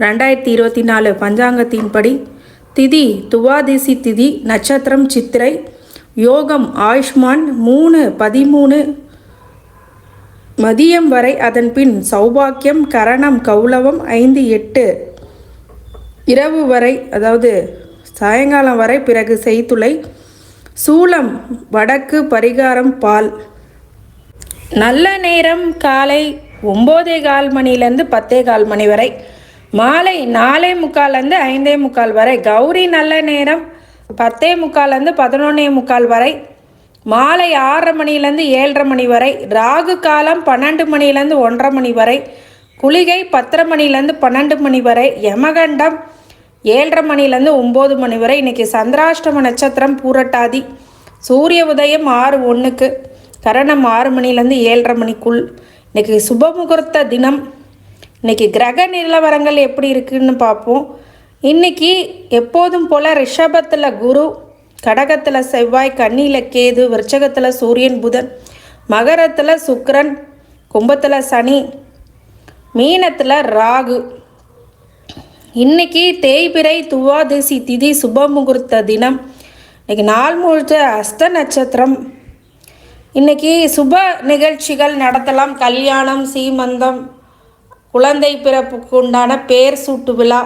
ரெண்டாயிரத்தி இருபத்தி நாலு பஞ்சாங்கத்தின்படி திதி துவாதிசி திதி நட்சத்திரம் சித்திரை யோகம் ஆயுஷ்மான் மூணு பதிமூணு மதியம் வரை அதன் பின் சௌபாக்கியம் கரணம் கௌலவம் ஐந்து எட்டு. இரவு வரை அதாவது சாயங்காலம் வரை பிறகு செய்துளை. சூளம் வடக்கு பரிகாரம் பால். நல்ல நேரம் காலை ஒம்போதே கால் மணிலேருந்து பத்தே கால் மணி வரை. மாலை நாலே முக்கால்லேருந்து ஐந்தே முக்கால் வரை. கௌரி நல்ல நேரம் பத்தே முக்கால்லேருந்து பதினொன்னே முக்கால் வரை. மாலை ஆறரை மணிலேருந்து ஏழரை மணி வரை. ராகு காலம் பன்னெண்டு மணிலேருந்து ஒன்றரை மணி வரை. குளிகை பத்தரை மணிலேருந்து பன்னெண்டு மணி வரை. யமகண்டம் ஏழரை மணிலேருந்து ஒம்பது மணி வரை. இன்றைக்கி சந்திராஷ்டம நட்சத்திரம் பூரட்டாதி. சூரிய உதயம் ஆறு ஒன்றுக்கு கரணம் ஆறு மணிலேருந்து ஏழரை மணிக்குள். இன்றைக்கி சுபமுகூர்த்த தினம். இன்றைக்கி கிரக நிலவரங்கள் எப்படி இருக்குன்னு பார்ப்போம். இன்றைக்கி எப்போதும் போல் ரிஷபத்தில் குரு கடகத்தில் செவ்வாய் கண்ணியில் கேது விருச்சகத்தில் சூரியன் புதன் மகரத்தில் சுக்கரன் கும்பத்தில் சனி மீனத்தில் ராகு. இன்னைக்கு தேய்பிறை துவாதசி திதி சுப முகூர்த்த தினம். இன்னைக்கு நாள் முழுத்த அஸ்த நட்சத்திரம். இன்னைக்கு சுப நிகழ்ச்சிகள் நடத்தலாம். கல்யாணம் சீமந்தம் குழந்தை பிறப்புக்கு உண்டான பேர் சூட்டு விழா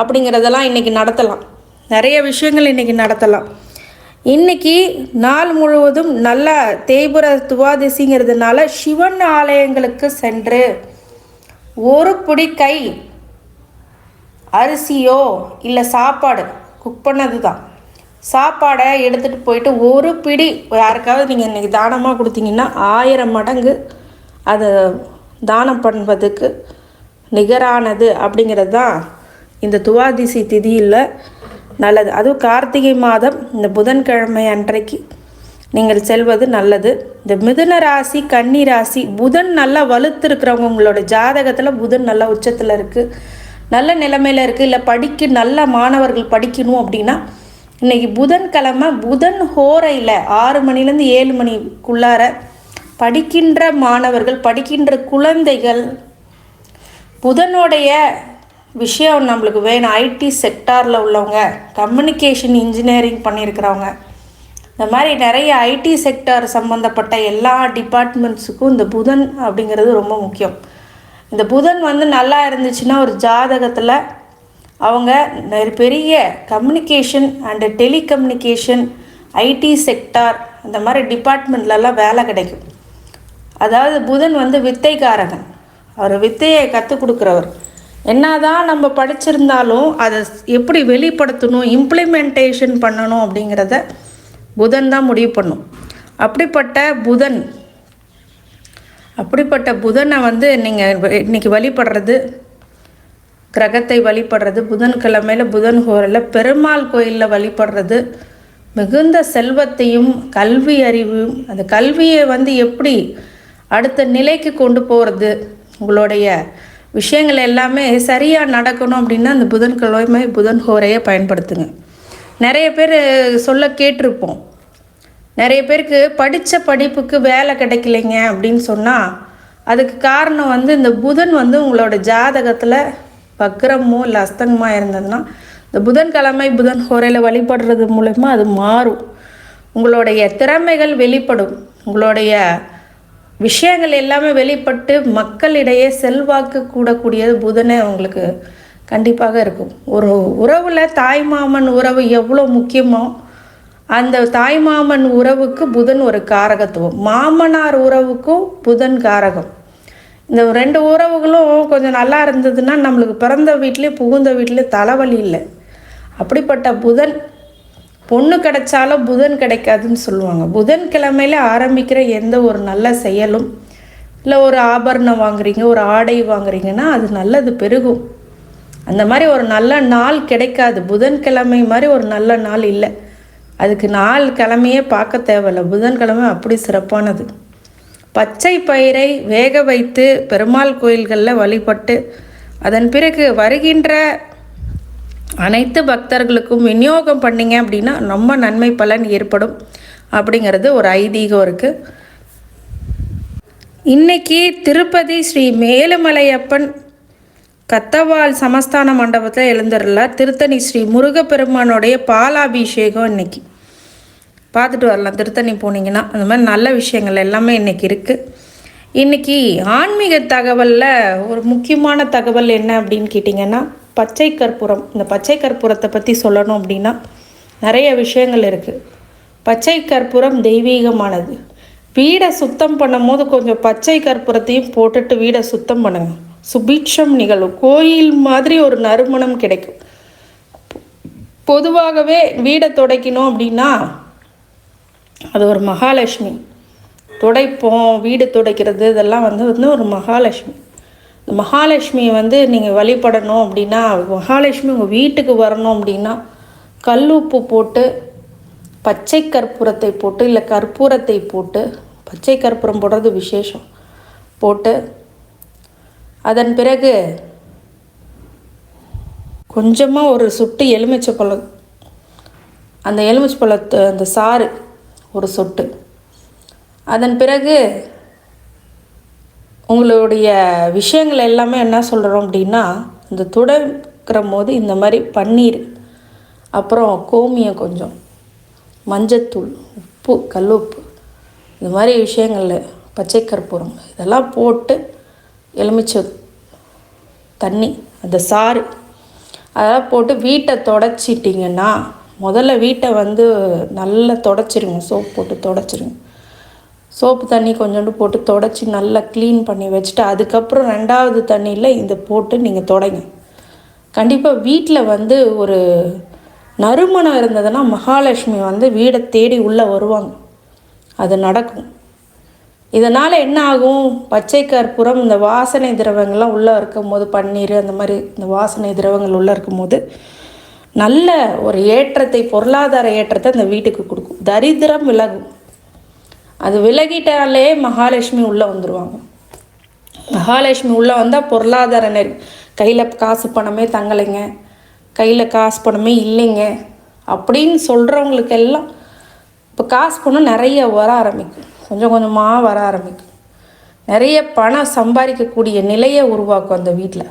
அப்படிங்கிறதெல்லாம் இன்றைக்கி நடத்தலாம். நிறைய விஷயங்கள் இன்றைக்கி நடத்தலாம். இன்னைக்கு நாள் முழுவதும் நல்ல தேய்புர துவாதிசிங்கிறதுனால சிவன் ஆலயங்களுக்கு சென்று ஒரு பிடி கை அரிசியோ இல்லை சாப்பாடு குக் பண்ணது தான் சாப்பாடை எடுத்துகிட்டு போயிட்டு ஒரு பிடி யாருக்காவது நீங்கள் இன்றைக்கி தானமாக கொடுத்தீங்கன்னா ஆயிரம் மடங்கு அதை தானம் பண்ணுவதுக்கு நிகரானது அப்படிங்கிறது தான் இந்த துவாதிசி திதியில் நல்லது. அதுவும் கார்த்திகை மாதம் இந்த புதன்கிழமை அன்றைக்கு நீங்கள் செல்வது நல்லது. இந்த மிதுன ராசி கன்னி ராசி புதன் நல்லா வலுத்து இருக்கிறவங்க உங்களோட ஜாதகத்தில் புதன் நல்லா உச்சத்தில் இருக்குது நல்ல நிலைமையில் இருக்குது இல்லை படிக்க நல்ல மாணவர்கள் படிக்கணும் அப்படின்னா இன்றைக்கி புதன்கிழமை புதன் ஹோரையில் ஆறு மணிலேருந்து ஏழு மணிக்குள்ளார படிக்கின்ற மாணவர்கள் படிக்கின்ற குழந்தைகள் புதனுடைய விஷயம் நம்மளுக்கு வேணும். ஐடி செக்டாரில் உள்ளவங்க கம்யூனிகேஷன் இன்ஜினியரிங் பண்ணியிருக்கிறவங்க. இந்த மாதிரி நிறைய ஐடி செக்டார் சம்மந்தப்பட்ட எல்லா டிபார்ட்மெண்ட்ஸுக்கும் இந்த புதன் அப்படிங்கிறது ரொம்ப முக்கியம். இந்த புதன் வந்து நல்லா இருந்துச்சுன்னா ஒரு ஜாதகத்தில் அவங்க பெரிய communication and telecommunication IT sector அந்த மாதிரி டிபார்ட்மெண்ட்லலாம் வேலை கிடைக்கும். அதாவது புதன் வந்து வித்தைக்காரகன். அவர் வித்தையை கற்றுக் கொடுக்குறவர். என்னதான் நம்ம படிச்சிருந்தாலும் அதை எப்படி வெளிப்படுத்தணும் இம்ப்ளிமெண்டேஷன் பண்ணணும் அப்படிங்கிறத புதன் தான் முடிவு பண்ணும். அப்படிப்பட்ட புதன் அப்படிப்பட்ட புதனை வந்து நீங்கள் இன்னைக்கு வழிபடுறது கிரகத்தை வழிபடுறது புதன்கிழமையில் புதன் கோரில் பெருமாள் கோயிலில் வழிபடுறது மிகுந்த செல்வத்தையும் கல்வி அறிவும் அந்த கல்வியை வந்து எப்படி அடுத்த நிலைக்கு கொண்டு போகிறது உங்களுடைய விஷயங்கள் எல்லாமே சரியாக நடக்கணும் அப்படின்னா அந்த புதன்கிழமை புதன் ஹோரையை பயன்படுத்துங்க. நிறைய பேர் சொல்ல கேட்டிருப்போம். நிறைய பேருக்கு படித்த படிப்புக்கு வேலை கிடைக்கலைங்க அப்படின்னு சொன்னால் அதுக்கு காரணம் வந்து இந்த புதன் வந்து உங்களோட ஜாதகத்தில் வக்ரமோ இல்லை அஸ்தங்கமோ இருந்ததுன்னா இந்த புதன்கிழமை புதன் ஹோரையில் வழிபடுறது மூலயமா அது மாறும். உங்களுடைய திறமைகள் வெளிப்படும். உங்களுடைய விஷயங்கள் எல்லாமே வெளிப்பட்டு மக்களிடையே செல்வாக்கு கூடக்கூடியது புதனே அவங்களுக்கு கண்டிப்பாக இருக்கும். ஒரு உறவில் தாய்மாமன் உறவு எவ்வளோ முக்கியமோ அந்த தாய்மாமன் உறவுக்கு புதன் ஒரு காரகத்துவம். மாமனார் உறவுக்கும் புதன் காரகம். இந்த ரெண்டு உறவுகளும் கொஞ்சம் நல்லா இருந்ததுன்னா நம்மளுக்கு பிறந்த வீட்லேயும் புகுந்த வீட்லேயும் தலைவலி இல்லை. அப்படிப்பட்ட புதன் பொண்ணு கிடைச்சாலும் புதன் கிடைக்காதுன்னு சொல்லுவாங்க. புதன் கிழமையில ஆரம்பிக்கிற எந்த ஒரு நல்ல செயலும் இல்லை ஒரு ஆபரணம் வாங்குறீங்க ஒரு ஆடை வாங்குறீங்கன்னா அது நல்லது பெருகும். அந்த மாதிரி ஒரு நல்ல நாள் கிடைக்காது. புதன்கிழமை மாதிரி ஒரு நல்ல நாள் இல்லை. அதுக்கு நாள் கிழமையே பார்க்க தேவையில்ல. புதன்கிழமை அப்படி சிறப்பானது. பச்சை பயிரை வேக வைத்து பெருமாள் கோயில்களில் வழிபட்டு அதன் பிறகு வருகின்ற அனைத்து பக்தர்களுக்கும் விநியோகம் பண்ணிங்க அப்படின்னா ரொம்ப நன்மை பலன் ஏற்படும் அப்படிங்கிறது ஒரு ஐதீகம் இருக்குது இன்னைக்கு திருப்பதி ஸ்ரீ மேலுமலையப்பன் கத்தவால் சமஸ்தான மண்டபத்தில் எழுந்துடல திருத்தணி ஸ்ரீ முருகப்பெருமானுடைய பாலாபிஷேகம் இன்னைக்கு. பார்த்துட்டு வரலாம் திருத்தணி போனீங்கன்னா. அந்த மாதிரி நல்ல விஷயங்கள் எல்லாமே இன்றைக்கி இருக்குது இன்றைக்கி ஆன்மீக தகவலில் ஒரு முக்கியமான தகவல் என்ன அப்படின்னு கேட்டிங்கன்னா பச்சை கற்பூரம். இந்த பச்சை கற்பூரத்தை பற்றி சொல்லணும் அப்படின்னா நிறைய விஷயங்கள் இருக்குது பச்சை கற்பூரம் தெய்வீகமானது. வீடை சுத்தம் பண்ணும் போது கொஞ்சம் பச்சை கற்பூரத்தையும் போட்டுட்டு வீடை சுத்தம் பண்ணுங்க. சுபீட்சம் நிகழும். கோயில் மாதிரி ஒரு நறுமணம் கிடைக்கும். பொதுவாகவே வீடை துடைக்கணும் அப்படின்னா அது ஒரு மகாலட்சுமி. துடைப்போம் வீடு துடைக்கிறது இதெல்லாம் வந்து வந்து ஒரு மகாலட்சுமி. மகாலட்சுமியை வந்து நீங்கள் வழிபடணும் அப்படின்னா மகாலட்சுமி உங்கள் வீட்டுக்கு வரணும் அப்படின்னா கல் உப்பு போட்டு பச்சை கற்பூரத்தை போட்டு இல்லை கற்பூரத்தை போட்டு பச்சை கற்பூரம் போடுறது விசேஷம் போட்டு அதன் பிறகு கொஞ்சமாக ஒரு சுட்டு எலுமிச்சை பழம் அந்த எலுமிச்சை பழத்தை அந்த சாறு ஒரு சொட்டு. அதன் பிறகு உங்களுடைய விஷயங்கள் எல்லாமே என்ன சொல்கிறோம் அப்படின்னா இந்த துடைக்கிற போது இந்த மாதிரி பன்னீர் அப்புறம் கோமியம் கொஞ்சம் மஞ்சத்தூள் உப்பு கல்லுப்பு இது மாதிரி விஷயங்களில் பச்சை கற்பூரம் இதெல்லாம் போட்டு எலுமிச்சை தண்ணி அந்த சாறு அதெல்லாம் போட்டு வீட்டை தொடச்சிட்டிங்கன்னா முதல்ல வீட்டை வந்து நல்லா தொடச்சிருங்க சோப் போட்டு தொடச்சிருங்க. சோப்பு தண்ணி கொஞ்சோண்டு போட்டு தொடச்சி நல்லா க்ளீன் பண்ணி வச்சுட்டு அதுக்கப்புறம் ரெண்டாவது தண்ணியில் இதை போட்டு நீங்கள் தொடங்க. கண்டிப்பாக வீட்டில் வந்து ஒரு நறுமணம் இருந்ததுன்னா மகாலட்சுமி வந்து வீடை தேடி உள்ளே வருவாங்க. அது நடக்கும். இதனால் என்ன ஆகும்? பச்சை கற்பூரம் இந்த வாசனை திரவங்கள்லாம் உள்ளே இருக்கும் போது பன்னீர் அந்த மாதிரி இந்த வாசனை திரவங்கள் உள்ளே இருக்கும் போது நல்ல ஒரு ஏற்றத்தை பொருளாதார ஏற்றத்தை அந்த வீட்டுக்கு கொடுக்கும். தரித்திரம் விலகும். அது விலகிட்டாலே மகாலட்சுமி உள்ளே வந்துடுவாங்க மகாலட்சுமி உள்ளே வந்தால் பொருளாதார நெரு கையில் காசு பணமே தங்கலைங்க. கையில் காசு பணமே இல்லைங்க. அப்படின்னு சொல்கிறவங்களுக்கெல்லாம் இப்போ காசு பணம் நிறைய வர ஆரம்பிக்கும். கொஞ்சம் கொஞ்சமாக வர ஆரம்பிக்கும். நிறைய பணம் சம்பாதிக்கக்கூடிய நிலையை உருவாக்கும் அந்த வீட்டில்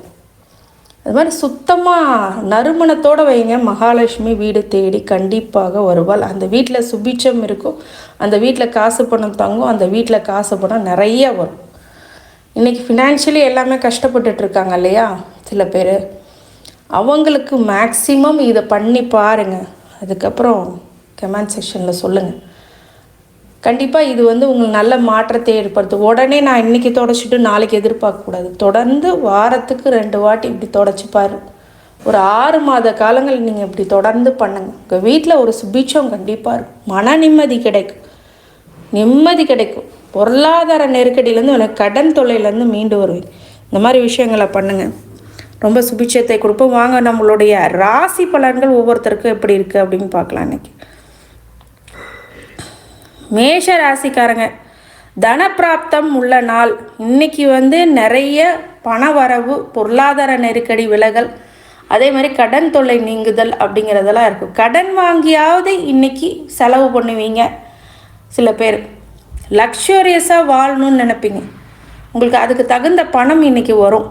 அது மாதிரி சுத்தமாக நறுமணத்தோடு வைங்க. மகாலட்சுமி வீடு தேடி கண்டிப்பாக வருவாள். அந்த வீட்டில் சுபிட்சம் இருக்கும். அந்த வீட்டில் காசு பணம் தங்கும். அந்த வீட்டில் காசு பணம் நிறைய வரும். இன்றைக்கி ஃபினான்ஷியலி எல்லாமே கஷ்டப்பட்டுட்ருக்காங்க இல்லையா? சில பேர். அவங்களுக்கு மேக்ஸிமம் இதை பண்ணி பாருங்கள் அதுக்கப்புறம் கமெண்ட் செக்ஷனில் சொல்லுங்கள் கண்டிப்பாக இது வந்து உங்களுக்கு நல்ல மாற்றத்தை ஏற்படுத்தும். உடனே நான் இன்றைக்கி தொடச்சிட்டு நாளைக்கு எதிர்பார்க்கக்கூடாது. தொடர்ந்து வாரத்துக்கு ரெண்டு வாட்டி இப்படி தொடச்சிப்பார் ஒரு ஆறு மாத காலங்கள் நீங்கள் இப்படி தொடர்ந்து பண்ணுங்கள் உங்கள் வீட்டில் ஒரு சுபீட்சம் கண்டிப்பாக இருக்கும். மன நிம்மதி கிடைக்கும். நிம்மதி கிடைக்கும். பொருளாதார நெருக்கடியிலேருந்து உனக்கு கடன் தொல்லையிலேருந்து மீண்டு வருவீங்க இந்த மாதிரி விஷயங்களை பண்ணுங்கள் ரொம்ப சுபிட்சத்தை கொடுப்போம். வாங்க நம்மளுடைய ராசி பலன்கள் ஒவ்வொருத்தருக்கும் எப்படி இருக்குது அப்படின்னு பார்க்கலாம் இன்றைக்கி மேஷ ராசிக்காரங்க தனப்பிராப்தம் உள்ள நாள். இன்னைக்கு வந்து நிறைய பண வரவு பொருளாதார நெருக்கடி விலகல் அதே மாதிரி கடன் தொல்லை நீங்குதல் அப்படிங்கிறதெல்லாம் இருக்கும். கடன் வாங்கியாவது இன்னைக்கு செலவு பண்ணுவீங்க. சில பேர். லக்ஷரியஸாக வாழணும்னு நினைப்பீங்க. உங்களுக்கு அதுக்கு தகுந்த பணம் இன்றைக்கி வரும்.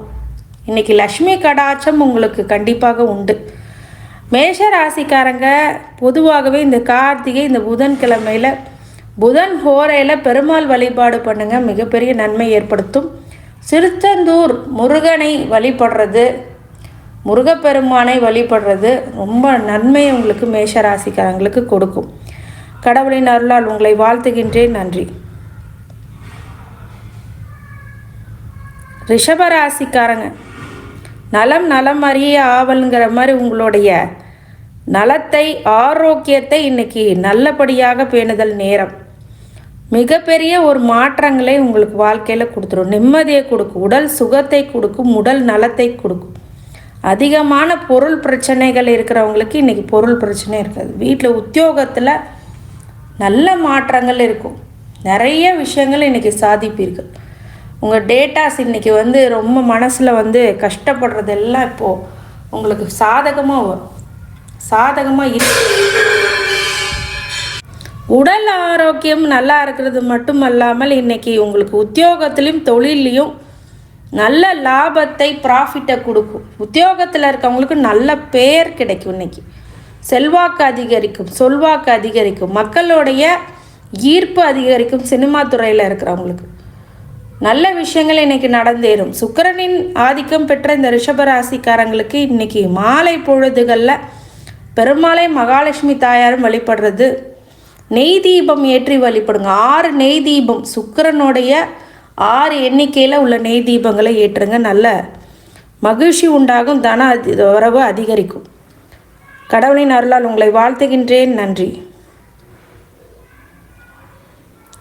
இன்றைக்கி லக்ஷ்மி கடாட்சம் உங்களுக்கு கண்டிப்பாக உண்டு. மேஷ ராசிக்காரங்க பொதுவாகவே இந்த கார்த்திகை இந்த புதன்கிழமையில் புதன் ஹோரையில் பெருமாள் வழிபாடு பண்ணுங்க. மிகப்பெரிய நன்மை ஏற்படுத்தும். சிறுத்தந்தூர் முருகனை வழிபடுறது முருகப்பெருமானை வழிபடுறது ரொம்ப நன்மை உங்களுக்கு மேஷராசிக்காரங்களுக்கு கொடுக்கும். கடவுளின் அருளால் உங்களை வாழ்த்துகின்றேன். நன்றி. ரிஷபராசிக்காரங்க நலம் நலம் அறிய ஆவலுங்கிற மாதிரி உங்களுடைய நலத்தை ஆரோக்கியத்தை இன்னைக்கு நல்லபடியாக பேணுதல் நேரம். மிகப்பெரிய ஒரு மாற்றங்களை உங்களுக்கு வாழ்க்கையில் கொடுத்துரும். நிம்மதியை கொடுக்கும். உடல் சுகத்தை கொடுக்கும். உடல் நலத்தை கொடுக்கும். அதிகமான பொருள் பிரச்சனைகள் இருக்கிறவங்களுக்கு இன்றைக்கி பொருள் பிரச்சனை இருக்காது. வீட்டில் உத்தியோகத்தில் நல்ல மாற்றங்கள் இருக்கும். நிறைய விஷயங்கள் இன்றைக்கி சாதிப்பீர்கள். உங்கள் டேட்டாஸ் இன்றைக்கி வந்து ரொம்ப மனசில் வந்து கஷ்டப்படுறதெல்லாம் இப்போது உங்களுக்கு சாதகமாக வரும். சாதகமாக இருக்கு உடல் ஆரோக்கியம் நல்லா இருக்கிறது மட்டுமல்லாமல் இன்றைக்கி உங்களுக்கு உத்தியோகத்திலையும் தொழிலையும் நல்ல லாபத்தை ப்ராஃபிட்டை கொடுக்கும். உத்தியோகத்தில் இருக்கவங்களுக்கு நல்ல பேர் கிடைக்கும் இன்னைக்கு. செல்வாக்கு அதிகரிக்கும் சொல்வாக்கு அதிகரிக்கும் மக்களுடைய ஈர்ப்பு அதிகரிக்கும் சினிமா துறையில் இருக்கிறவங்களுக்கு. நல்ல விஷயங்கள் இன்னைக்கு நடந்தேறும். சுக்கரனின் ஆதிக்கம் பெற்ற இந்த ரிஷபராசிக்காரங்களுக்கு இன்றைக்கி மாலை பொழுதுகளில் பெருமாளை மகாலட்சுமி தாயாரும் வழிபடுறது. நெய் தீபம் ஏற்றி வழிபடுங்க. ஆறு நெய் தீபம். சுக்கிரனுடைய ஆறு எண்ணிக்கையில் உள்ள நெய் தீபங்களை ஏற்றுங்க. நல்ல மகிழ்ச்சி உண்டாகும். தன அதி- உறவு அதிகரிக்கும். கடவுளின் அருளால் உங்களை வாழ்த்துகின்றேன். நன்றி.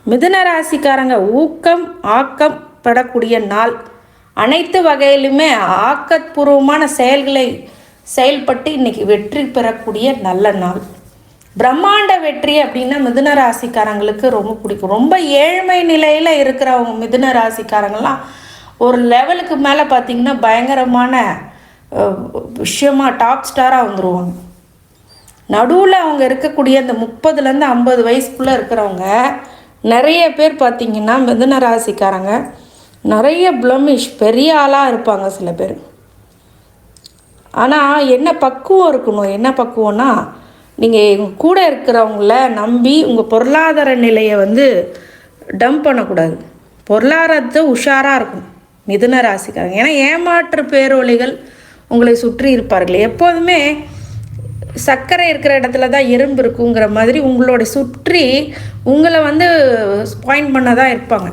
மிதுன ராசிக்காரங்க ஊக்கம் ஆக்கம் படக்கூடிய நாள். அனைத்து வகையிலுமே ஆக்கப்பூர்வமான செயல்களை செயல்பட்டு இன்னைக்கு வெற்றி பெறக்கூடிய நல்ல நாள். பிரம்மாண்ட வெற்றி அப்படின்னா மிதுன ராசிக்காரங்களுக்கு ரொம்ப பிடிக்கும். ரொம்ப ஏழ்மை நிலையில் இருக்கிறவங்க மிதுன ராசிக்காரங்கள்லாம் ஒரு லெவலுக்கு மேலே பார்த்தீங்கன்னா பயங்கரமான விஷயமாக விஷயமா டாப் ஸ்டாராக வந்துடுவாங்க நடுவில் அவங்க இருக்கக்கூடிய அந்த முப்பதுலேருந்து ஐம்பது வயசுக்குள்ளே இருக்கிறவங்க நிறைய பேர் பார்த்திங்கன்னா மிதுன ராசிக்காரங்க. நிறைய ப்ளமிஷ் பெரிய ஆளாக இருப்பாங்க சில பேர். ஆனால் என்ன பக்குவம் இருக்கணும்? என்ன பக்குவம்னா நீங்கள் எங்கள் கூட இருக்கிறவங்கள நம்பி உங்கள் பொருளாதார நிலையை வந்து டம்ப் பண்ணக்கூடாது. பொருளாதாரத்தை உஷாராக இருக்கும் மிதுன ராசிக்காரங்க. ஏன்னா ஏமாற்று பேரொழிகள் உங்களை சுற்றி இருப்பார்கள். எப்போதுமே சர்க்கரை இருக்கிற இடத்துல தான் எறும்பு இருக்குங்கிற மாதிரி உங்களோட சுற்றி உங்களை வந்து பாயிண்ட் பண்ண தான் இருப்பாங்க.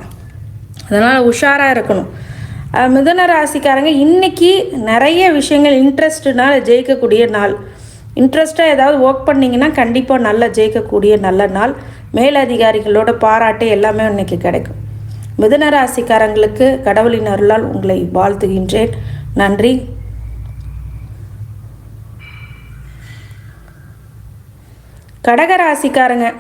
அதனால் உஷாராக இருக்கணும். மிதன ராசிக்காரங்க இன்றைக்கி நிறைய விஷயங்கள் இன்ட்ரெஸ்ட்னால் ஜெயிக்கக்கூடிய நாள். இன்ட்ரெஸ்ட்டாக ஏதாவது ஒர்க் பண்ணிங்கன்னா கண்டிப்பாக நல்லா ஜெயிக்கக்கூடிய நல்ல நாள். மேலதிகாரிகளோட பாராட்டு எல்லாமே இன்றைக்கி கிடைக்கும். மிதன ராசிக்காரங்களுக்கு கடவுளின் அருளால் உங்களை வாழ்த்துகின்றேன். நன்றி. கடகராசிக்காரங்க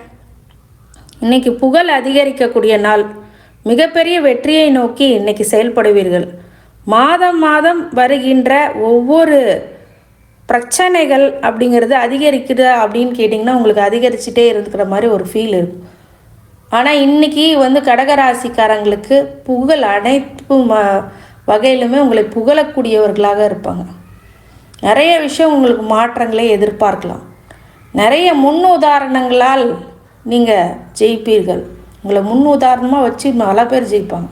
இன்னைக்கு புகழ் அதிகரிக்கக்கூடிய நாள். மிகப்பெரிய வெற்றியை நோக்கி இன்னைக்கு செயல்படுவீர்கள். மாதம் மாதம் வருகின்ற ஒவ்வொரு பிரச்சனைகள் அப்படிங்கிறது அதிகரிக்குதா அப்படின்னு கேட்டிங்கன்னா உங்களுக்கு அதிகரிச்சுட்டே இருக்கிற மாதிரி ஒரு ஃபீல் இருக்கும். ஆனால் இன்னைக்கு வந்து கடகராசிக்காரங்களுக்கு புகழ் அனைத்து ம வகையிலுமே உங்களை புகழக்கூடியவர்களாக இருப்பாங்க. நிறைய விஷயம் உங்களுக்கு மாற்றங்களை எதிர்பார்க்கலாம். நிறைய முன் உதாரணங்களால் நீங்கள் ஜெயிப்பீர்கள். உங்களை முன் உதாரணமாக வச்சு பல பேர் ஜெயிப்பாங்க.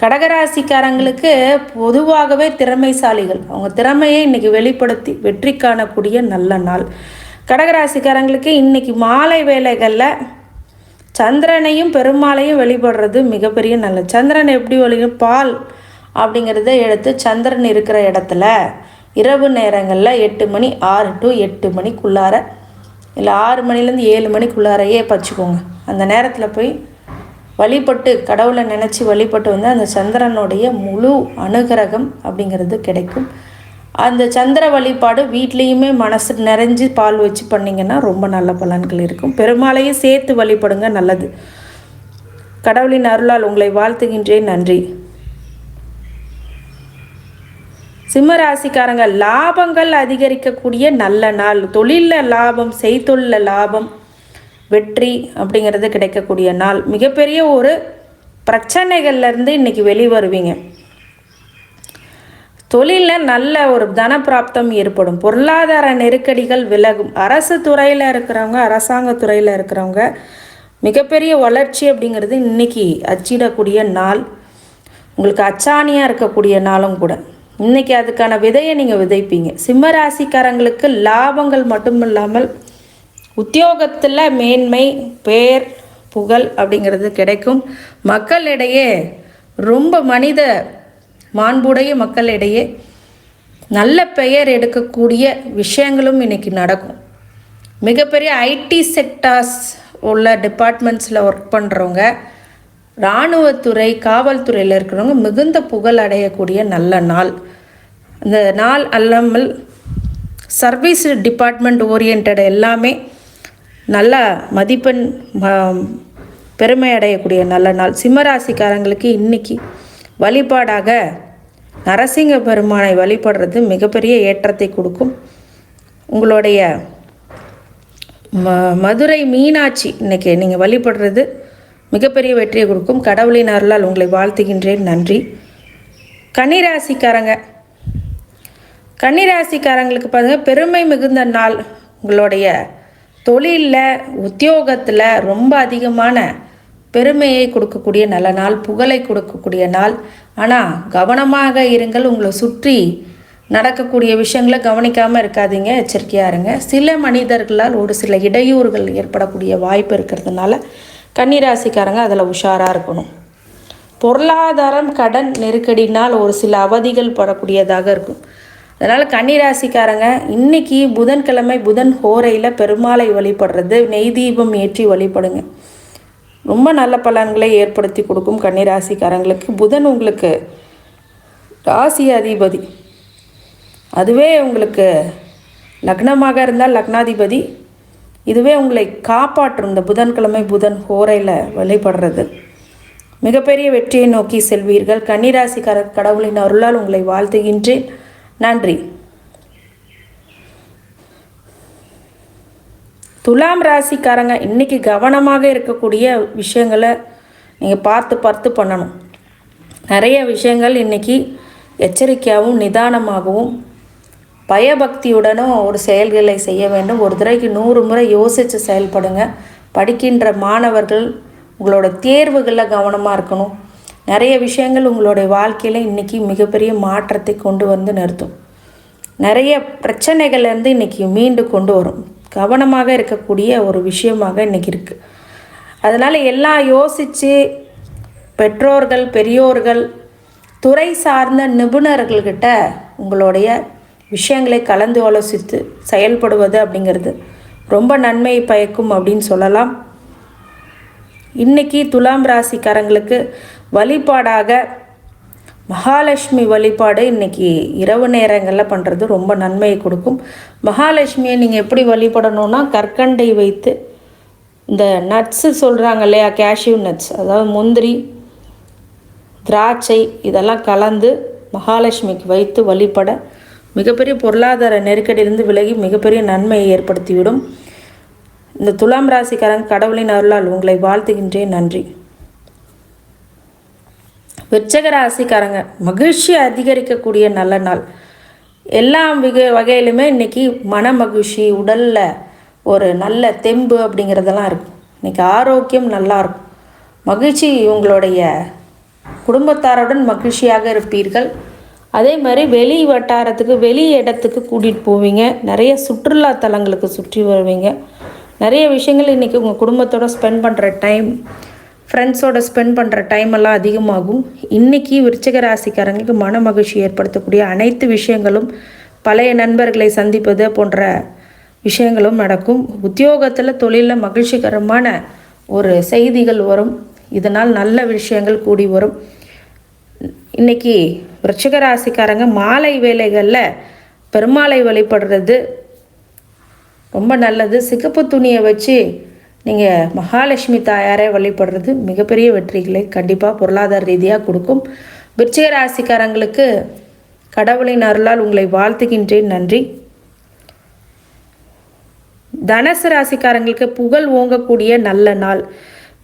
கடகராசிக்காரங்களுக்கு பொதுவாகவே திறமைசாலிகள். அவங்க திறமையை இன்றைக்கி வெளிப்படுத்தி வெற்றி காணக்கூடிய நல்ல நாள். கடகராசிக்காரங்களுக்கு இன்றைக்கி மாலை வேலைகளில் சந்திரனையும் பெருமாளையும் வழிபடுறது மிகப்பெரிய நல்லது சந்திரன் எப்படி வழியும் பால் அப்படிங்கிறத எடுத்து சந்திரன் இருக்கிற இடத்துல இரவு நேரங்களில் எட்டு மணி ஆறு டு எட்டு மணிக்குள்ளார இல்லை ஆறு மணிலேருந்து ஏழு மணிக்குள்ளாரையே பச்சுக்கோங்க. அந்த நேரத்தில் போய் வழிபட்டு கடவுளை நினச்சி வழிபட்டு வந்து அந்த சந்திரனுடைய முழு அனுகிரகம் அப்படிங்கிறது கிடைக்கும். அந்த சந்திர வழிபாடு வீட்லேயுமே மனசு நிறைஞ்சு பால் வச்சு பண்ணிங்கன்னா ரொம்ப நல்ல பலன்கள் இருக்கும். பெருமாளையும் சேர்த்து வழிபடுங்க நல்லது. கடவுளின் அருளால் உங்களை வாழ்த்துகின்றேன். நன்றி. சிம்மராசிக்காரங்க லாபங்கள் அதிகரிக்கக்கூடிய நல்ல நாள். தொழிலில் லாபம் செய்தொழில லாபம். வெற்றி அப்படிங்கிறது கிடைக்கக்கூடிய நாள். மிகப்பெரிய ஒரு பிரச்சனைகள்லேருந்து இன்னைக்கு வெளிவருவீங்க. தொழிலில் நல்ல ஒரு தனப்பிராப்தம் ஏற்படும். பொருளாதார நெருக்கடிகள் விலகும். அரசு துறையில் இருக்கிறவங்க அரசாங்க துறையில் இருக்கிறவங்க மிகப்பெரிய வளர்ச்சி அப்படிங்கிறது இன்னைக்கு அச்சிடக்கூடிய நாள். உங்களுக்கு அச்சாணியாக இருக்கக்கூடிய நாளும் கூட. இன்றைக்கி அதுக்கான விதையை நீங்கள் விதைப்பீங்க. சிம்ம ராசிக்காரங்களுக்கு லாபங்கள் மட்டும் இல்லாமல் உத்தியோகத்தில் மேன்மை பேர் புகழ் அப்படிங்கிறது கிடைக்கும். மக்களிடையே ரொம்ப மனித மாண்புடைய மக்களிடையே நல்ல பெயர் எடுக்கக்கூடிய விஷயங்களும் இன்னைக்கு நடக்கும். மிகப்பெரிய ஐடி செக்டார்ஸ் உள்ள டிபார்ட்மெண்ட்ஸில் ஒர்க் பண்ணுறவங்க இராணுவத்துறை காவல்துறையில் இருக்கிறவங்க மிகுந்த புகழ் அடையக்கூடிய நல்ல நாள். இந்த நாள் அல்லாமல் சர்வீஸ் டிபார்ட்மெண்ட் ஓரியன்ட் எல்லாமே நல்ல மதிப்பெண் ம- பெருமை அடையக்கூடிய நல்ல நாள். சிம்மராசிக்காரங்களுக்கு இன்னைக்கு வழிபாடாக நரசிங்க பெருமானை வழிபடுறது மிகப்பெரிய ஏற்றத்தை கொடுக்கும். உங்களுடைய ம மதுரை மீனாட்சி இன்னைக்கு நீங்கள் வழிபடுறது மிகப்பெரிய வெற்றியை கொடுக்கும். கடவுளின் அருளால் உங்களை வாழ்த்துகின்றேன். நன்றி. கன்னிராசிக்காரங்க கன்னிராசிக்காரங்களுக்கு பாருங்கள் பெருமை மிகுந்த நாள் உங்களுடைய தொழிலில் உத்தியோகத்தில் ரொம்ப அதிகமான பெருமையை கொடுக்கக்கூடிய நல்ல நாள் புகழை கொடுக்கக்கூடிய நாள். ஆனால் கவனமாக இருங்கள். உங்களை சுற்றி நடக்கக்கூடிய விஷயங்களை கவனிக்காமல் இருக்காதீங்க. எச்சரிக்கையாக இருங்க. சில மனிதர்களால் ஒரு சில இடையூறுகள் ஏற்படக்கூடிய வாய்ப்பு இருக்கிறதுனால கன்னிராசிக்காரங்க அதில் உஷாராக இருக்கணும். பொருளாதாரம் கடன் நெருக்கடினால் ஒரு சில அவதிகள் படக்கூடியதாக இருக்கும். அதனால் கன்னிராசிக்காரங்க இன்னைக்கு புதன்கிழமை புதன் ஹோரையில் பெருமாளை வழிபடுறது நெய் தீபம் ஏற்றி வழிபடுங்க. ரொம்ப நல்ல பலன்களை ஏற்படுத்தி கொடுக்கும் கன்னிராசிக்காரங்களுக்கு. புதன் உங்களுக்கு ராசி அதிபதி. அதுவே உங்களுக்கு லக்னமாக இருந்தால் லக்னாதிபதி. இதுவே உங்களை காப்பாற்றும் இந்த புதன்கிழமை புதன் ஹோரையில் வழிபடுறது. மிகப்பெரிய வெற்றியை நோக்கி செல்வீர்கள். கன்னிராசிக்கார கடவுளின் அருளால் உங்களை வாழ்த்துகின்றேன். நன்றி. துலாம் ராசிக்காரங்க இன்னைக்கு கவனமாக இருக்கக்கூடிய விஷயங்களை நீங்கள் பார்த்து பார்த்து பண்ணணும். நிறைய விஷயங்கள் இன்னைக்கு எச்சரிக்கையாகவும் நிதானமாகவும் பயபக்தியுடனும் ஒரு செயல்களை செய்ய வேண்டும். ஒரு தடவைக்கு நூறு முறை யோசித்து செயல்படுங்க. படிக்கின்ற மாணவர்கள் உங்களோட தேர்வுகளில் கவனமாக இருக்கணும். நிறைய விஷயங்கள் உங்களுடைய வாழ்க்கையில் இன்றைக்கி மிகப்பெரிய மாற்றத்தை கொண்டு வந்து நிறுத்தும். நிறைய பிரச்சனைகள்லேருந்து இன்றைக்கி மீண்டு கொண்டு வரும். கவனமாக இருக்கக்கூடிய ஒரு விஷயமாக இன்றைக்கி இருக்குது அதனால் எல்லாம் யோசித்து பெற்றோர்கள் பெரியோர்கள் துறை சார்ந்த நிபுணர்கள்கிட்ட உங்களுடைய விஷயங்களை கலந்து ஆலோசித்து செயல்படுவது அப்படிங்கிறது ரொம்ப நன்மை பயக்கும் அப்படின்னு சொல்லலாம். இன்றைக்கி துலாம் ராசிக்காரங்களுக்கு வழிபாடாக மகாலட்சுமி வழிபாடு இன்றைக்கி இரவு நேரங்களில் பண்ணுறது ரொம்ப நன்மையை கொடுக்கும். மகாலட்சுமியை நீங்கள் எப்படி வழிபடணும்னா கற்கண்டை வைத்து இந்த நட்ஸு சொல்கிறாங்க இல்லையா கேஷ்யூ நட்ஸ் அதாவது முந்திரி திராட்சை இதெல்லாம் கலந்து மகாலட்சுமிக்கு வைத்து வழிபட மிகப்பெரிய பொருளாதார நெருக்கடியிலிருந்து விலகி மிகப்பெரிய நன்மையை ஏற்படுத்திவிடும். இந்த துலாம் ராசிக்காரன் கடவுளின் அருளால் உங்களை வாழ்த்துகின்றேன். நன்றி. விருச்சக ராசிக்காரங்க மகிழ்ச்சி அதிகரிக்கக்கூடிய நல்ல நாள். எல்லா மிக வகையிலுமே இன்றைக்கி மன மகிழ்ச்சி உடலில் ஒரு நல்ல தெம்பு அப்படிங்கிறதெல்லாம் இருக்கும். இன்றைக்கி ஆரோக்கியம் நல்லாயிருக்கும் மகிழ்ச்சி உங்களுடைய குடும்பத்தாருடன் மகிழ்ச்சியாக இருப்பீர்கள். அதே மாதிரி வெளி வட்டாரத்துக்கு வெளி இடத்துக்கு கூட்டிகிட்டு போவீங்க. நிறைய சுற்றுலா தலங்களுக்கு சுற்றி வருவீங்க. நிறைய விஷயங்கள் இன்றைக்கி உங்கள் குடும்பத்தோடு ஸ்பெண்ட் பண்ணுற டைம் ஃப்ரெண்ட்ஸோட ஸ்பெண்ட் பண்ணுற டைம் எல்லாம் அதிகமாகும். இன்றைக்கி விருச்சிக ராசிக்காரங்களுக்கு மன மகிழ்ச்சி ஏற்படுத்தக்கூடிய அனைத்து விஷயங்களும் பழைய நண்பர்களை சந்திப்பது போன்ற விஷயங்களும் நடக்கும். உத்தியோகத்தில் தொழிலில் மகிழ்ச்சிகரமான ஒரு செய்திகள் வரும். இதனால் நல்ல விஷயங்கள் கூடி வரும். இன்னைக்கு விருச்சிக ராசிக்காரங்க மாலை வேலைகளில் பெருமாளை வழிபடுறது ரொம்ப நல்லது. சிகப்பு துணியை வச்சு நீங்கள் மகாலட்சுமி தாயாரை வழிபடுறது மிகப்பெரிய வெற்றிகளை கண்டிப்பாக பொருளாதார ரீதியாக கொடுக்கும். விருச்சிக ராசிக்காரங்களுக்கு கடவுளின் அருளால் உங்களை வாழ்த்துகின்றேன் நன்றி. தனுசு ராசிக்காரங்களுக்கு புகழ் ஓங்கக்கூடிய நல்ல நாள்.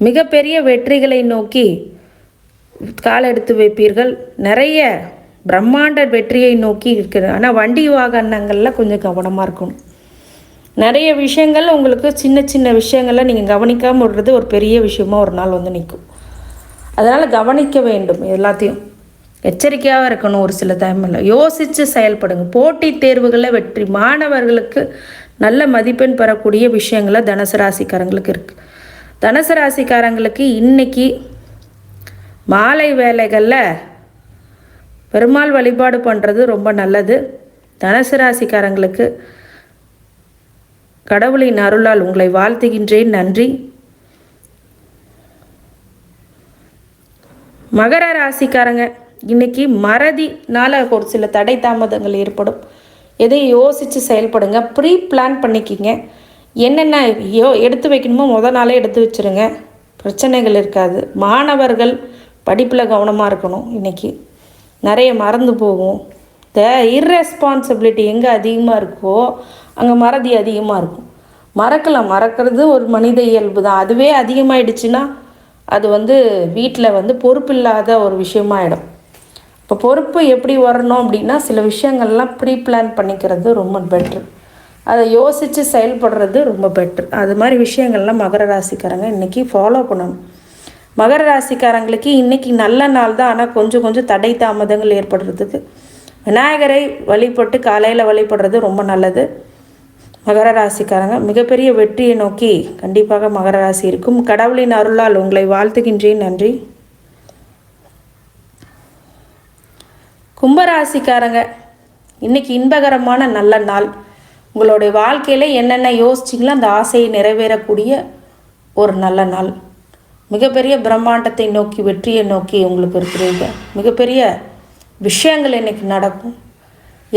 மிகப்பெரிய வெற்றிகளை நோக்கி கால் எடுத்து வைப்பீர்கள். நிறைய பிரம்மாண்ட வெற்றியை நோக்கி இருக்கிறது ஆனால் வண்டி வாகனங்களில் கொஞ்சம் கவனமாக இருக்கணும். நிறைய விஷயங்கள் உங்களுக்கு சின்ன சின்ன விஷயங்களை நீங்கள் கவனிக்காமல் விடுறது ஒரு பெரிய விஷயமாக ஒரு நாள் வந்து நிற்கும். அதனால் கவனிக்க வேண்டும் எல்லாத்தையும். எச்சரிக்கையாக இருக்கணும் ஒரு சில டைமில் யோசித்து செயல்படுங்க. போட்டித் தேர்வுகளில் வெற்றி. மாணவர்களுக்கு நல்ல மதிப்பெண் பெறக்கூடிய விஷயங்களை தனுசு ராசிக்காரங்களுக்கு இருக்குது தனுசு ராசிக்காரங்களுக்கு இன்றைக்கி மாலை வேலைகளில் பெருமாள் வழிபாடு பண்ணுறது ரொம்ப நல்லது. தனுசு ராசிக்காரங்களுக்கு கடவுளின் அருளால் உங்களை வாழ்த்துகின்றேன். நன்றி. மகர ராசிக்காரங்க இன்னைக்கு மறதினால ஒரு சில தடை தாமதங்கள் ஏற்படும். எதையும் யோசித்து செயல்படுங்க. ப்ரீ பிளான் பண்ணிக்கிங்க. என்னென்ன யோ எடுத்து வைக்கணுமோ முத நாளே எடுத்து வச்சுருங்க. பிரச்சனைகள் இருக்காது. மாணவர்கள் படிப்பில் கவனமாக இருக்கணும் இன்றைக்கி நிறைய மறந்து போகும். த இர்ரெஸ்பான்சிபிலிட்டி எங்கே அதிகமாக இருக்கோ அங்கே மறதி அதிகமாக இருக்கும். மறக்கலாம் மறக்கிறது ஒரு மனித இயல்பு தான். அதுவே அதிகமாகிடுச்சுன்னா அது வந்து வீட்டில் வந்து பொறுப்பில்லாத ஒரு விஷயமாயிடும். இப்போ பொறுப்பு எப்படி வரணும் அப்படின்னா சில விஷயங்கள்லாம் ப்ரீ பிளான் பண்ணிக்கிறது ரொம்ப பெட்ரு. அதை யோசித்து செயல்படுறது ரொம்ப பெட்ரு. அது மாதிரி விஷயங்கள்லாம் மகர ராசிக்காரங்க இன்றைக்கி ஃபாலோ பண்ணணும். மகர ராசிக்காரங்களுக்கு இன்றைக்கி நல்ல நாள் தான். ஆனால் கொஞ்சம் கொஞ்சம் தடை தாமதங்கள் ஏற்படுறதுக்கு விநாயகரை வழிபட்டு காலையில் வழிபடுறது ரொம்ப நல்லது. மகர ராசிக்காரங்க மிகப்பெரிய வெற்றியை நோக்கி கண்டிப்பாக மகர ராசி இருக்கும். கடவுளின் அருளால் உங்களை வாழ்த்துகின்றேன். நன்றி. கும்பராசிக்காரங்க இன்னைக்கு இன்பகரமான நல்ல நாள். உங்களுடைய வாழ்க்கையில் என்னென்ன யோசிச்சிங்களோ அந்த ஆசையை நிறைவேறக்கூடிய ஒரு நல்ல நாள். மிகப்பெரிய பிரம்மாண்டத்தை நோக்கி வெற்றியை நோக்கி உங்களுக்கு இருக்கிறீங்க. மிகப்பெரிய விஷயங்கள் இன்னைக்கு நடக்கும்.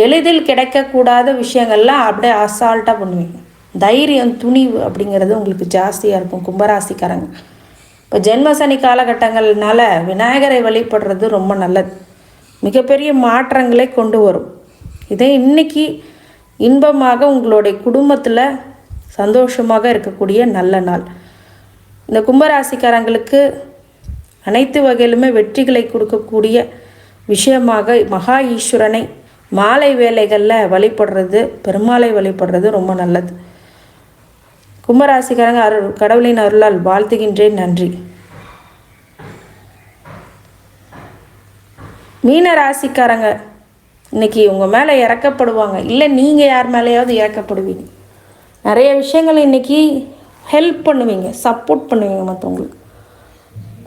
எளிதில் கிடைக்கக்கூடாத விஷயங்கள்லாம் அப்படியே அசால்ட்டாக பண்ணுவீங்க. தைரியம் துணிவு அப்படிங்கிறது உங்களுக்கு ஜாஸ்தியாக இருக்கும் கும்பராசிக்காரங்க. இப்போ ஜென்மசனி காலகட்டங்கள்னால விநாயகரை வழிபடுறது ரொம்ப நல்லது. மிகப்பெரிய மாற்றங்களை கொண்டு வரும். இதே இன்னைக்கு இன்பமாக உங்களுடைய குடும்பத்தில் சந்தோஷமாக இருக்கக்கூடிய நல்ல நாள். இந்த கும்பராசிக்காரங்களுக்கு அனைத்து வகையிலுமே வெற்றிகளை கொடுக்கக்கூடிய விஷயமாக மகா ஈஸ்வரனை மாலை வேலைகளில் வழிபடுறது பெருமாளை வழிபடுறது ரொம்ப நல்லது. கும்பராசிக்காரங்க அருள் கடவுளின் அருளால் வாழ்த்துகின்றேன் நன்றி. மீன ராசிக்காரங்க இன்னைக்கு உங்கள் மேலே இறக்கப்படுவாங்க. இல்லை நீங்கள் யார் மேலேயாவது இறக்கப்படுவீங்க. நிறைய விஷயங்கள் இன்னைக்கு ஹெல்ப் பண்ணுவீங்க சப்போர்ட் பண்ணுவீங்க மற்றவங்களுக்கு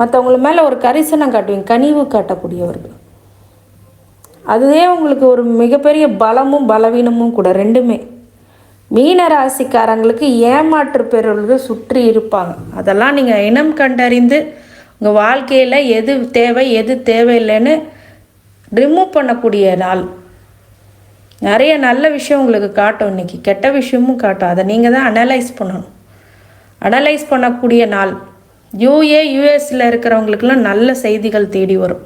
மற்றவங்களுக்கு மேலே ஒரு கரிசனம் காட்டுவீங்க கனிவு காட்டக்கூடியவர்கள். அதுவே உங்களுக்கு ஒரு மிகப்பெரிய பலமும் பலவீனமும் கூட ரெண்டுமே. மீன ராசிக்காரங்களுக்கு ஏமாற்று பெறவர்கள் சுற்றி இருப்பாங்க. அதெல்லாம் நீங்கள் இனம் கண்டறிந்து உங்கள் வாழ்க்கையில் எது தேவை எது தேவையில்லைன்னு ரிமூவ் பண்ணக்கூடிய நாள். நிறைய நல்ல விஷயம் உங்களுக்கு காட்டும் இன்றைக்கி கெட்ட விஷயமும் காட்டும். அதை நீங்கள் தான் அனலைஸ் பண்ணணும். அனலைஸ் பண்ணக்கூடிய நாள். யூஏ யூஎஸில் இருக்கிறவங்களுக்கெல்லாம் நல்ல செய்திகள் தேடி வரும்.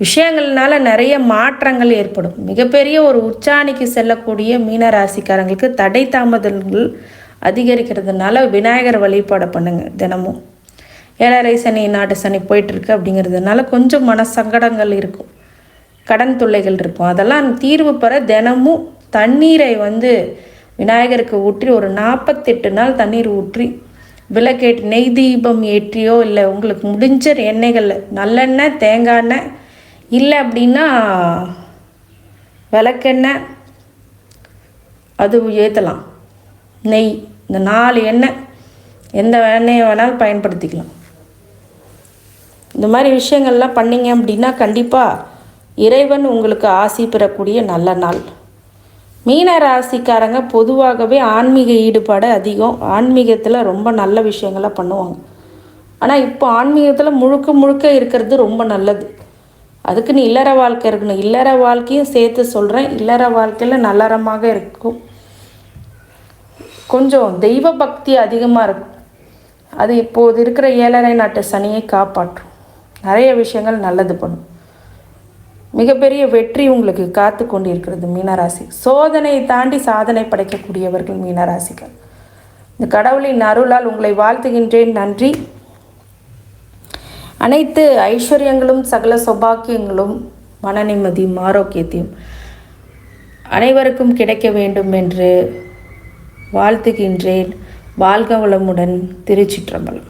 விஷயங்கள்னால நிறைய மாற்றங்கள் ஏற்படும். மிகப்பெரிய ஒரு உச்சாணிக்கு செல்லக்கூடிய மீன ராசிக்காரங்களுக்கு தடை தாமதங்கள் அதிகரிக்கிறதுனால விநாயகர் வழிபாடு பண்ணுங்க தினமும். ஏழரை சனி நாட்டு சனி போயிட்டுருக்கு அப்படிங்கிறதுனால கொஞ்சம் மன சங்கடங்கள் இருக்கும். கடன் தொல்லைகள் இருக்கும். அதெல்லாம் தீர்வு பெற தினமும் தண்ணீரை வந்து விநாயகருக்கு ஊற்றி ஒரு நாற்பத்தெட்டு நாள் தண்ணீர் ஊற்றி விளக்கேட்டு நெய் தீபம் ஏற்றியோ இல்லை உங்களுக்கு முடிஞ்ச எண்ணெய்களில் நல்லெண்ணெய் தேங்காய் எண்ணெய் இல்லை அப்படின்னா விளக்கெண்ணெய் அது ஏற்றலாம் நெய் இந்த நாலு எண்ணெய் எந்த எண்ணெயை வேணாலும் பயன்படுத்திக்கலாம். இந்த மாதிரி விஷயங்கள்லாம் பண்ணிங்க அப்படின்னா கண்டிப்பாக இறைவன் உங்களுக்கு ஆசி பெறக்கூடிய நல்ல நாள். மீன ராசிக்காரங்க பொதுவாகவே ஆன்மீக ஈடுபாடு அதிகம். ஆன்மீகத்தில் ரொம்ப நல்ல விஷயங்களை பண்ணுவாங்க. ஆனால் இப்போ ஆன்மீகத்தில் முழுக்க முழுக்க இருக்கிறது ரொம்ப நல்லது. அதுக்குன்னு இல்லற வாழ்க்கை இருக்கணும். இல்லற வாழ்க்கையும் சேர்த்து சொல்கிறேன் இல்லற வாழ்க்கையில் நல்லறமாக இருக்கும். கொஞ்சம் தெய்வ பக்தி அதிகமாக இருக்கும். அது இப்போது இருக்கிற ஏழரை நாட்டு சனியை காப்பாற்றும். நிறைய விஷயங்கள் நல்லது பண்ணும். மிகப்பெரிய வெற்றி உங்களுக்கு காத்து கொண்டு இருக்கிறது மீனராசி. சோதனையை தாண்டி சாதனை படைக்கக்கூடியவர்கள் மீனராசிகள். இந்த கடவுளின் அருளால் உங்களை வாழ்த்துகின்றேன். நன்றி. அனைத்து ஐஸ்வர்யங்களும் சகல சௌபாக்கியங்களும் மன நிம்மதியும் ஆரோக்கியத்தையும் அனைவருக்கும் கிடைக்க வேண்டும் என்று வாழ்த்துகின்றேன். வாழ்க வளமுடன் திருச்சிற்றம்பலம்.